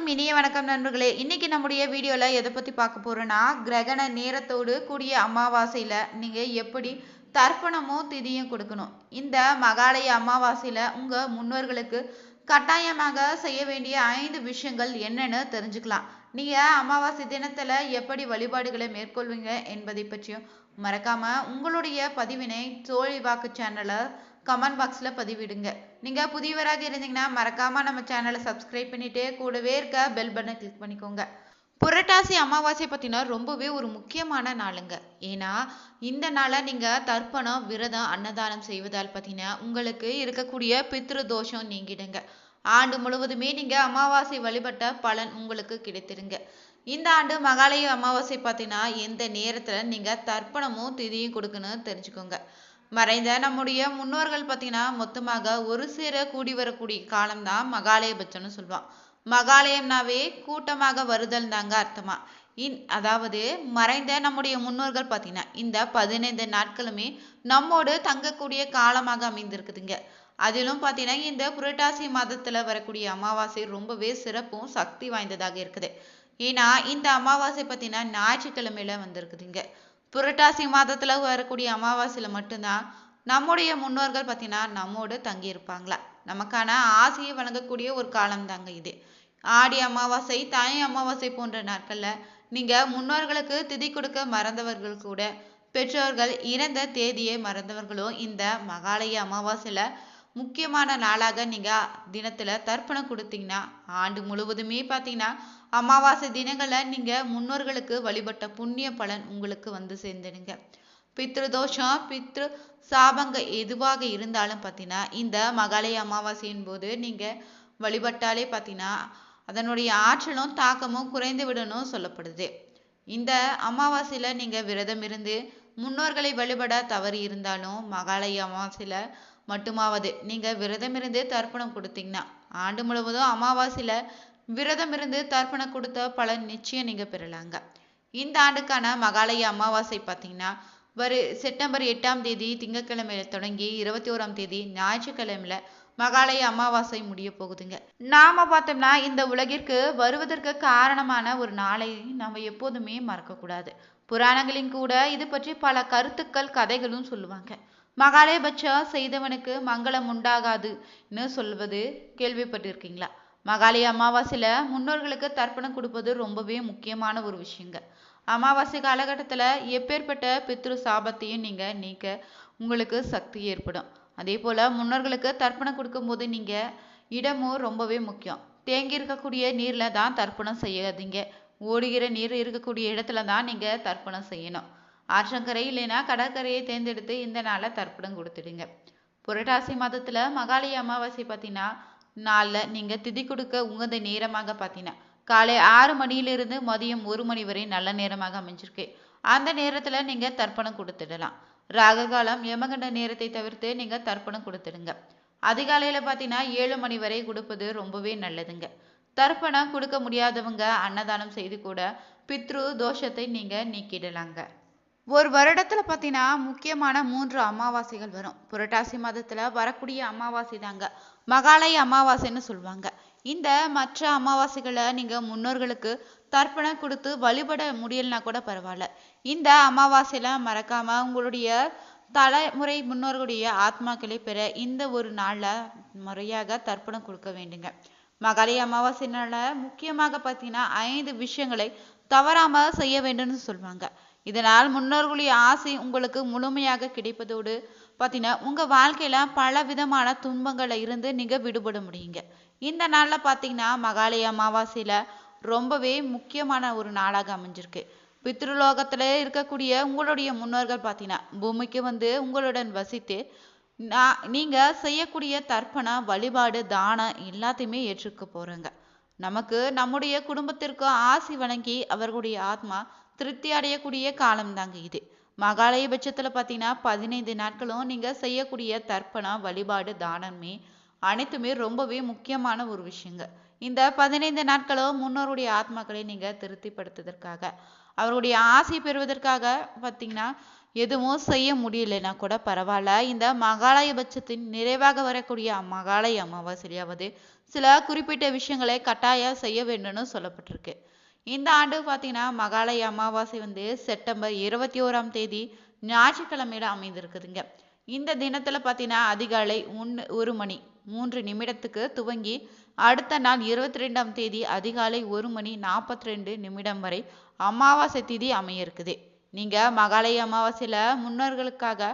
அனைவருக்கும் இனிய வணக்கம் நண்பர்களே. இன்னைக்கு நம்முடைய வீடியோவில் எதை பற்றி பார்க்க போகிறோன்னா கிரகண நேரத்தோடு கூடிய அமாவாசையில் நீங்கள் எப்படி தர்ப்பணமும் திதியும் கொடுக்கணும். இந்த மகாலய அமாவாசையில் உங்கள் முன்னோர்களுக்கு கட்டாயமாக செய்ய வேண்டிய ஐந்து விஷயங்கள் என்னன்னு தெரிஞ்சுக்கலாம். நீங்கள் அமாவாசை தினத்தில் எப்படி வழிபாடுகளை மேற்கொள்வீங்க என்பதை பற்றியும் மறக்காமல் உங்களுடைய பதிவினை தோழி வாக்கு சேனலை கமெண்ட் பாக்ஸில் பதிவிடுங்க. நீங்கள் புதியவராக இருந்தீங்கன்னா மறக்காமல் நம்ம சேனலை சப்ஸ்கிரைப் பண்ணிவிட்டு கூடவே இருக்க பெல் பட்டனை கிளிக் பண்ணிக்கோங்க. புரட்டாசி அமாவாசை பார்த்தீங்கன்னா ரொம்பவே ஒரு முக்கியமான நாளுங்க. ஏன்னா இந்த நாளை நீங்கள் தர்ப்பணம் விரதம் அன்னதானம் செய்வதால் பார்த்தீங்கன்னா உங்களுக்கு இருக்கக்கூடிய பித்ரு தோஷம் நீங்கிடுங்க. ஆண்டு முழுவதுமே நீங்கள் அமாவாசை வழிபட்ட பலன் உங்களுக்கு கிடைத்திருங்க. இந்த ஆண்டு மகாலய அமாவாசை பார்த்தீங்கன்னா எந்த நேரத்தில் நீங்கள் தர்ப்பணமும் திதியும் கொடுக்குன்னு தெரிஞ்சுக்கோங்க. மறைந்த நம்முடைய முன்னோர்கள் பார்த்தீங்கன்னா மொத்தமாக ஒரு சேர கூடி வரக்கூடிய காலம்தான் மகாலயபட்சம்னு சொல்லுவான். மகாலயம்னாவே கூட்டமாக வருதல் தாங்க அர்த்தமா? இன் அதாவது மறைந்த நம்முடைய முன்னோர்கள் பார்த்தீங்கன்னா இந்த பதினைந்து நாட்களுமே நம்மோடு தங்கக்கூடிய காலமாக அமைந்திருக்குதுங்க. அதிலும் பார்த்தீங்கன்னா இந்த புரட்டாசி மாதத்தில் வரக்கூடிய அமாவாசை ரொம்பவே சிறப்பும் சக்தி வாய்ந்ததாக இருக்குது. ஏன்னா இந்த அமாவாசை பார்த்தீங்கன்னா ஞாயிற்றுக்கிழமையில வந்திருக்குதுங்க. புரட்டாசி மாதத்தில் வரக்கூடிய அமாவாசையில் மட்டும்தான் நம்முடைய முன்னோர்கள் பார்த்தீங்கன்னா நம்மோடு தங்கி இருப்பாங்களா நமக்கான ஆசையை வழங்கக்கூடிய ஒரு காலம் தாங்க இது. ஆடி அமாவாசை தாய் அமாவாசை போன்ற நாட்களில் நீங்கள் முன்னோர்களுக்கு திதி கொடுக்க மறந்தவர்கள் கூட பெற்றோர்கள் இறந்த தேதியை மறந்தவர்களும் இந்த மகாலய அமாவாசையில் முக்கியமான நாளாக நீங்கள் தினத்தில் தர்ப்பணம் கொடுத்தீங்கன்னா ஆண்டு முழுவதுமே பார்த்தீங்கன்னா அமாவாசை தினங்களில் நீங்க முன்னோர்களுக்கு வழிபட்ட புண்ணிய பலன் உங்களுக்கு வந்து சேர்ந்துடுங்க. பித்ரு தோஷம் பித்ரு சாபங்க எதுவாக இருந்தாலும் பார்த்தீங்கன்னா இந்த மகாலய அமாவாசையின் போது நீங்க வழிபட்டாலே பார்த்தீங்கன்னா அதனுடைய ஆற்றலும் தாக்கமும் குறைந்து விடணும் சொல்லப்படுது. இந்த அமாவாசையில நீங்க விரதம் இருந்து முன்னோர்களை வழிபட தவறி இருந்தாலும் மகாலய அமாவாசையில மட்டுமாவது நீங்க விரதம் இருந்து தர்ப்பணம் கொடுத்தீங்கன்னா ஆண்டு முழுவதும் அமாவாசையில விரதம் இருந்து தர்ப்பணம் கொடுத்த பலன் நிச்சயம் நீங்க பெறலாங்க. இந்த ஆண்டுக்கான மகாலய அமாவாசை பார்த்தீங்கன்னா வரு செப்டம்பர் எட்டாம் தேதி திங்கட்கிழமையில தொடங்கி இருபத்தி ஓராம் தேதி ஞாயிற்றுக்கிழமையில மகாலய அமாவாசை முடிய போகுதுங்க. நாம பார்த்தோம்னா இந்த உலகிற்கு வருவதற்கு காரணமான ஒரு நாளை நம்ம எப்போதுமே மறக்கக்கூடாது. புராணங்களின் கூட இது பற்றி பல கருத்துக்கள் கதைகளும் சொல்லுவாங்க. மகாலயபட்சம் செய்தவனுக்கு மங்களம் உண்டாகாதுன்னு சொல்வது கேள்விப்பட்டிருக்கீங்களா? மகாலி அமாவாசையில் முன்னோர்களுக்கு தர்ப்பணம் கொடுப்பது ரொம்பவே முக்கியமான ஒரு விஷயங்க. அமாவாசை காலகட்டத்தில் எப்பேற்பட்ட பித்ரு சாபத்தையும் நீங்கள் நீக்க உங்களுக்கு சக்தி ஏற்படும். அதே போல் முன்னோர்களுக்கு தர்ப்பணம் கொடுக்கும்போது நீங்கள் இடமும் ரொம்பவே முக்கியம். தேங்கி இருக்கக்கூடிய நீரில் தான் தர்ப்பணம் செய்யாதீங்க. ஓடுகிற நீர் இருக்கக்கூடிய இடத்துல தான் நீங்கள் தர்ப்பணம் செய்யணும். ஆற்றங்கரை இல்லைன்னா கடற்கரையை தேர்ந்தெடுத்து இந்த நாளை தர்ப்பணம் கொடுத்துடுங்க. புரட்டாசி மாதத்தில் மகாலய அமாவாசை பார்த்தீங்கன்னா நாளில் நீங்கள் திதி கொடுக்க உகந்த நேரமாக பார்த்தீங்கன்னா காலை ஆறு மணியிலிருந்து மதியம் ஒரு மணி வரை நல்ல நேரமாக அமைஞ்சிருக்கு. அந்த நேரத்தில் நீங்கள் தர்ப்பணம் கொடுத்துடலாம். ராக காலம் யமகண்ட நேரத்தை தவிர்த்து நீங்கள் தர்ப்பணம் கொடுத்துடுங்க. அதிகாலையில் பார்த்தீங்கன்னா ஏழு மணி வரை கொடுப்பது ரொம்பவே நல்லதுங்க. தர்ப்பணம் கொடுக்க முடியாதவங்க அன்னதானம் செய்து கூட பித்ரு தோஷத்தை நீங்கள் நீக்கிடலாங்க. ஒரு வருடத்துல பார்த்தீங்கன்னா முக்கியமான மூன்று அமாவாசைகள் வரும். புரட்டாசி மாதத்துல வரக்கூடிய அமாவாசை தாங்க. மகாலய அமாவாசைன்னு சொல்லுவாங்க. இந்த மற்ற அமாவாசைகளை நீங்க முன்னோர்களுக்கு தர்ப்பணம் கொடுத்து வழிபட முடியலனா கூட பரவாயில்ல. இந்த அமாவாசையில மறக்காம உங்களுடைய தலைமுறை முன்னோர்களுடைய ஆத்மாக்களை பெற இந்த ஒரு நாள்ல முறையாக தர்ப்பணம் கொடுக்க வேண்டுங்க. மகாலய அமாவாசைனால முக்கியமாக பார்த்தீங்கன்னா ஐந்து விஷயங்களை தவறாம செய்ய வேண்டும்னு சொல்லுவாங்க. இதனால் முன்னோர்களுடைய ஆசை உங்களுக்கு முழுமையாக கிடைப்பதோடு பார்த்தீங்கன்னா உங்கள் வாழ்க்கையில் பல விதமான துன்பங்களை இருந்து நீங்கள் விடுபட முடியுங்க. இந்த நாளில் பார்த்தீங்கன்னா மகாலய அமாவாசையில் ரொம்பவே முக்கியமான ஒரு நாளாக அமைஞ்சிருக்கு. பித்ருலோகத்தில் இருக்கக்கூடிய உங்களுடைய முன்னோர்கள் பார்த்தீங்கன்னா பூமிக்கு வந்து உங்களுடன் வசித்து நான் நீங்கள் செய்யக்கூடிய தர்ப்பண வழிபாடு தானம் எல்லாத்தையுமே ஏற்றுக்க போகிறேங்க நமக்கு நம்முடைய குடும்பத்திற்கு ஆசி வழங்கி அவர்களுடைய ஆத்மா திருப்தி அடையக்கூடிய காலம்தாங்க இது. மகாலய பட்சத்தில் பார்த்தீங்கன்னா பதினைந்து நாட்களும் நீங்கள் செய்யக்கூடிய தர்ப்பணம் வழிபாடு தானமே அனைத்துமே ரொம்பவே முக்கியமான ஒரு விஷயங்க. இந்த பதினைந்து நாட்களும் முன்னோருடைய ஆத்மாக்களை நீங்கள் திருப்திப்படுத்துவதற்காக அவருடைய ஆசை பெறுவதற்காக பார்த்தீங்கன்னா எதுவும் செய்ய முடியலைன்னா கூட பரவாயில்ல. இந்த மகாலயபட்சத்தின் நிறைவாக வரக்கூடிய மகாலய அமாவாசையாவது சில குறிப்பிட்ட விஷயங்களை கட்டாயம் செய்ய வேண்டும்னு சொல்லப்பட்டிருக்கு. இந்த ஆண்டு பார்த்தீங்கன்னா மகாலய அமாவாசை வந்து செப்டம்பர் இருபத்தி ஓராம் தேதி ஞாயிற்றுக்கிழமையில அமைந்திருக்குதுங்க. இந்த தினத்துல பார்த்தீங்கன்னா அதிகாலை ஒன்று ஒரு மணி மூன்று நிமிடத்துக்கு துவங்கி அடுத்த நாள் இருபத்தி ரெண்டாம் தேதி அதிகாலை ஒரு மணி நாற்பத்தி ரெண்டு நிமிடம் வரை அமாவாசை திதி அமையிருக்குது. நீங்க மகாலய அமாவாசையில முன்னோர்களுக்காக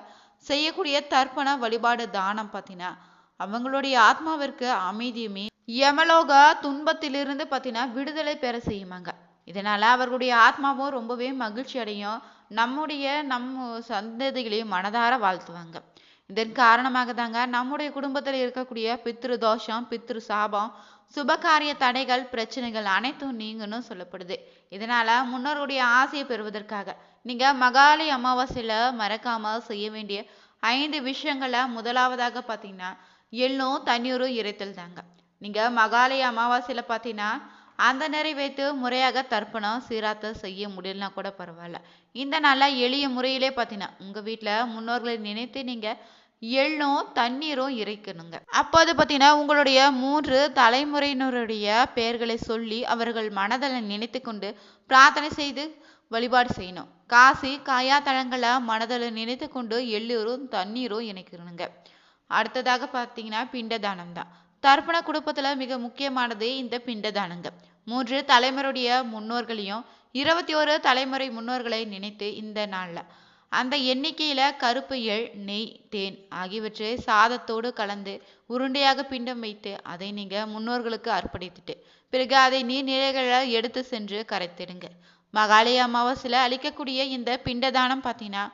செய்யக்கூடிய தர்ப்பண வழிபாடு தானம் பார்த்தீங்கன்னா அவங்களுடைய ஆத்மாவிற்கு அமைதியுமே யமலோக துன்பத்திலிருந்து பார்த்தீங்கன்னா விடுதலை பெற செய்யுமாங்க. இதனால அவர்களுடைய ஆத்மாவும் ரொம்பவே மகிழ்ச்சி அடையும். நம்முடைய நம்ம சந்ததிகளையும் மனதார வாழ்த்துவாங்க. இதன் காரணமாக தாங்க நம்முடைய குடும்பத்தில் இருக்கக்கூடிய பித்ரு தோஷம் பித்ரு சாபம் சுபகாரிய தடைகள் பிரச்சனைகள் அனைத்தும் நீங்கன்னு சொல்லப்படுது. இதனால முன்னோருடைய ஆசையை பெறுவதற்காக நீங்க மகாலி அமாவாசையில மறக்காம செய்ய வேண்டிய ஐந்து விஷயங்களை முதலாவதாக பார்த்தீங்கன்னா எள்ளும் தண்ணீரும் இறைத்தல் தாங்க நீங்கள் மகாலய அமாவாசையில் பார்த்தீங்கன்னா அந்த நிறை வைத்து முறையாக தர்ப்பணம் சீராத்த செய்ய முடியலனா கூட பரவாயில்ல. இந்த நாளில் எளிய முறையிலே பார்த்தீங்கன்னா உங்கள் வீட்டில் முன்னோர்களை நினைத்து நீங்கள் எள்ளும் தண்ணீரும் இறைக்கணுங்க. அப்போது பார்த்தீங்கன்னா உங்களுடைய மூன்று தலைமுறையினருடைய பெயர்களை சொல்லி அவர்கள் மனதில் நினைத்து கொண்டு பிரார்த்தனை செய்து வழிபாடு செய்யணும். காசி காயா தளங்களை மனதில் நினைத்து கொண்டு எள்ளூரும் தண்ணீரும் இணைக்கணுங்க. அடுத்ததாக பார்த்தீங்கன்னா பிண்டதானம் தான் தர்ப்பண குடும்பத்துல மிக முக்கியமானது இந்த பிண்டதானங்க. மூன்று தலைமுறையுடைய முன்னோர்களையும் இருபத்தி ஒரு தலைமுறை முன்னோர்களை நினைத்து இந்த நாள்ல. அந்த எண்ணிக்கையில கருப்பு எள் நெய் தேன் ஆகியவற்றை சாதத்தோடு கலந்து உருண்டையாக பிண்டம் வைத்து அதை நீங்க முன்னோர்களுக்கு அர்ப்பணித்துட்டு பிறகு அதை நீர்நிலைகளை எடுத்து சென்று கரைத்திடுங்க. மகாலய அமாவாசையில் அளிக்கக்கூடிய இந்த பிண்டதானம் பார்த்தீங்கன்னா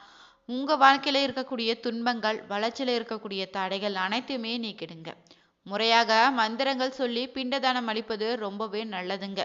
உங்க வாழ்க்கையில இருக்கக்கூடிய துன்பங்கள் வளர்ச்சியில் இருக்கக்கூடிய தடைகள் அனைத்துமே நீக்கிடுங்க. முறையாக மந்திரங்கள் சொல்லி பிண்டதானம் அளிப்பது ரொம்பவே நல்லதுங்க.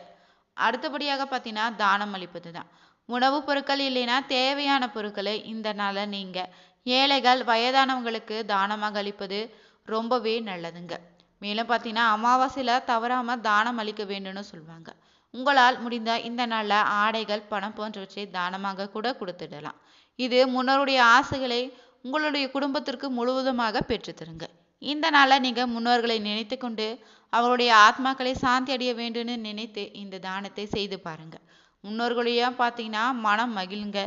அடுத்தபடியாக பார்த்தீங்கன்னா தானம் அளிப்பது தான் உணவுப் பொருட்கள் இல்லைன்னா தேவையான பொருட்களை இந்த நாளை நீங்கள் ஏழைகள் வயதானவங்களுக்கு தானமாக அளிப்பது ரொம்பவே நல்லதுங்க. மேலும் பார்த்தீங்கன்னா அமாவாசையில் தவறாமல் தானம் அளிக்க வேண்டும்னு சொல்லுவாங்க. உங்களால் முடிந்த இந்த நாளில் ஆடைகள் பணம் போன்றவற்றை தானமாக கூட கொடுத்துடலாம். இது முன்னோருடைய ஆசைகளை உங்களுடைய குடும்பத்திற்கு முழுவதுமாக பெற்றுத்தருங்க. இந்த நாளில் நீங்கள் முன்னோர்களை நினைத்து கொண்டு அவருடைய ஆத்மாக்களை சாந்தி அடைய வேண்டும்னு நினைத்து இந்த தானத்தை செய்து பாருங்கள் முன்னோர்களையும் பார்த்தீங்கன்னா மனம் மகிழுங்க.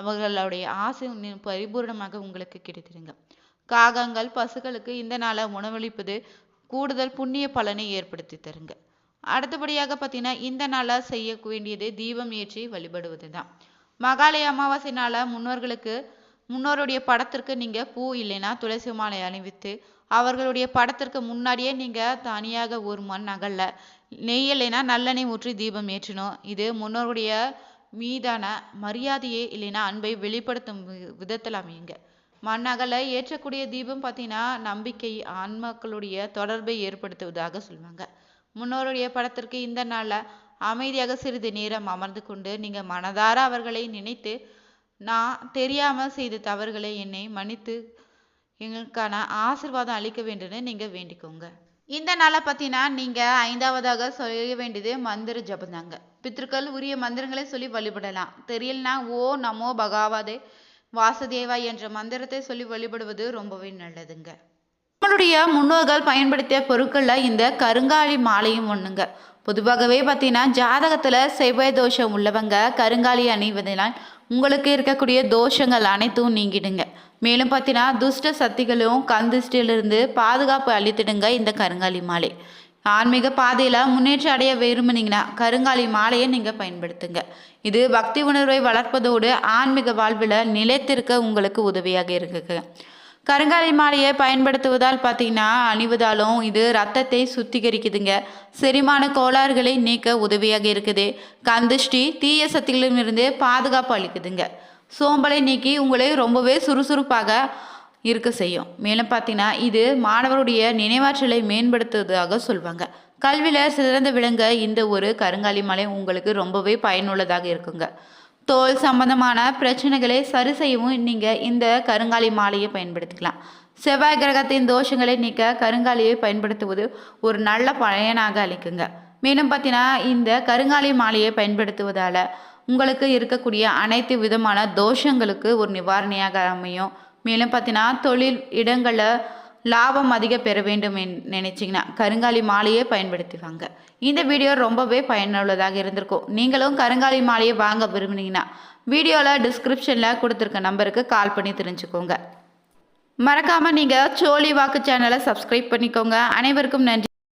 அவர்களுடைய ஆசை பரிபூர்ணமாக பரிபூரணமாக உங்களுக்கு கிடைத்திருங்க காகங்கள் பசுக்களுக்கு இந்த நாளை உணவளிப்பது கூடுதல் புண்ணிய பலனை ஏற்படுத்தி தருங்க. அடுத்தபடியாக பார்த்தீங்கன்னா இந்த நாளில் செய்ய வேண்டியது தீபம் ஏற்றி வழிபடுவது தான் மகாலய அமாவாசை நாள முன்னோர்களுக்கு முன்னோருடைய படத்திற்கு நீங்க பூ இல்லைன்னா துளசி மாலை அணிவித்து அவர்களுடைய படத்திற்கு முன்னாடியே நீங்க தனியாக ஒரு மண் அகல்ல நெய் இல்லைன்னா நல்லெண்ணெய் ஊற்றி தீபம் ஏற்றணும். இது முன்னோருடைய மீதான மரியாதையை இல்லைன்னா அன்பை வெளிப்படுத்தும் வி- விதத்தில் அமையுங்க. மண்ணகல ஏற்றக்கூடிய தீபம் பார்த்தீங்கன்னா நம்பிக்கை ஆன்மாக்களுடைய தொடர்பை ஏற்படுத்துவதாக சொல்லுவாங்க. முன்னோருடைய படத்திற்கு இந்த நாளில் அமைதியாக சிறிது நேரம் அமர்ந்து கொண்டு நீங்க மனதார அவர்களை நினைத்து நான் தெரியாமல் செய்த தவறுகளை என்னை மன்னித்து எங்களுக்கான ஆசீர்வாதம் அளிக்க வேண்டும்னு நீங்கள் வேண்டிக்கோங்க. இந்த நாளை பற்றினா நீங்கள் ஐந்தாவதாக சொல்ல வேண்டியது மந்திர ஜபந்தாங்க பித்ருக்கள் உரிய மந்திரங்களை சொல்லி வழிபடலாம். தெரியலனா ஓ நமோ பகவாதே வாசுதேவா என்ற மந்திரத்தை சொல்லி வழிபடுவது ரொம்பவே நல்லதுங்க. நம்மளுடைய முன்னோர்கள் பயன்படுத்திய பொருட்களில் இந்த கருங்காலி மாலையும் ஒன்றுங்க பொதுவாகவே பார்த்தீங்கன்னா ஜாதகத்தில் செவ்வாய் தோஷம் உள்ளவங்க கருங்காலி அணிவதனால் உங்களுக்கு இருக்கக்கூடிய தோஷங்கள் அனைத்தும் நீங்கிடுங்க. மேலும் பார்த்தீங்கன்னா துஷ்ட சக்திகளும் கண் திருஷ்டியிலிருந்து பாதுகாப்பு அளித்திடுங்க இந்த கருங்காலி மாலை. ஆன்மீக பாதையில் முன்னேற்றம் அடைய விரும்புனீங்கன்னா கருங்காலி மாலையை நீங்கள் பயன்படுத்துங்க. இது பக்தி உணர்வை வளர்ப்பதோடு ஆன்மீக வாழ்வில் நிலைத்திருக்க உங்களுக்கு உதவியாக இருக்குங்க. கருங்காலி மாலையை பயன்படுத்துவதால் பார்த்தீங்கன்னா அணிவதாலும் இது ரத்தத்தை சுத்திகரிக்குதுங்க. செரிமான கோளாறுகளை நீக்க உதவியாக இருக்குது. கந்திஷ்டி தீய சக்திகளிலிருந்து பாதுகாப்பு அளிக்குதுங்க. சோம்பலை நீக்கி உங்களை ரொம்பவே சுறுசுறுப்பாக இருக்க செய்யும். மேலும் பார்த்தீங்கன்னா இது மாணவருடைய நினைவாற்றலை மேம்படுத்துவதாக சொல்லுவாங்க கல்வியில் சிறந்து விளங்க இந்த ஒரு கருங்காலி மலை உங்களுக்கு ரொம்பவே பயனுள்ளதாக இருக்குங்க. தோல் சம்பந்தமான பிரச்சனைகளை சரி செய்யவும் நீங்கள் இந்த கருங்காலி மாலையை பயன்படுத்திக்கலாம். செவ்வாய் கிரகத்தின் தோஷங்களை நீக்க கருங்காலியை பயன்படுத்துவது ஒரு நல்ல பயனாக அளிக்குங்க. மேலும் பார்த்தீங்கன்னா இந்த கருங்காலி மாலையை பயன்படுத்துவதால் உங்களுக்கு இருக்கக்கூடிய அனைத்து விதமான தோஷங்களுக்கு ஒரு நிவாரணியாக அமையும். மேலும் பார்த்தீங்கன்னா தொழில் இடங்களில் லாபம் அதிக பெற வேண்டும் நினைச்சிங்கன்னா கருங்காலி மாலையே பயன்படுத்திவாங்க. இந்த வீடியோ ரொம்பவே பயனுள்ளதாக இருந்திருக்கும். நீங்களும் கருங்காலி மாலையை வாங்க விரும்புனீங்கன்னா வீடியோவில் டிஸ்கிரிப்ஷனில் கொடுத்துருக்க நம்பருக்கு கால் பண்ணி தெரிஞ்சுக்கோங்க. மறக்காமல் நீங்கள் சோழி வாக்கு சேனலை சப்ஸ்கிரைப் பண்ணிக்கோங்க. அனைவருக்கும் நன்றி.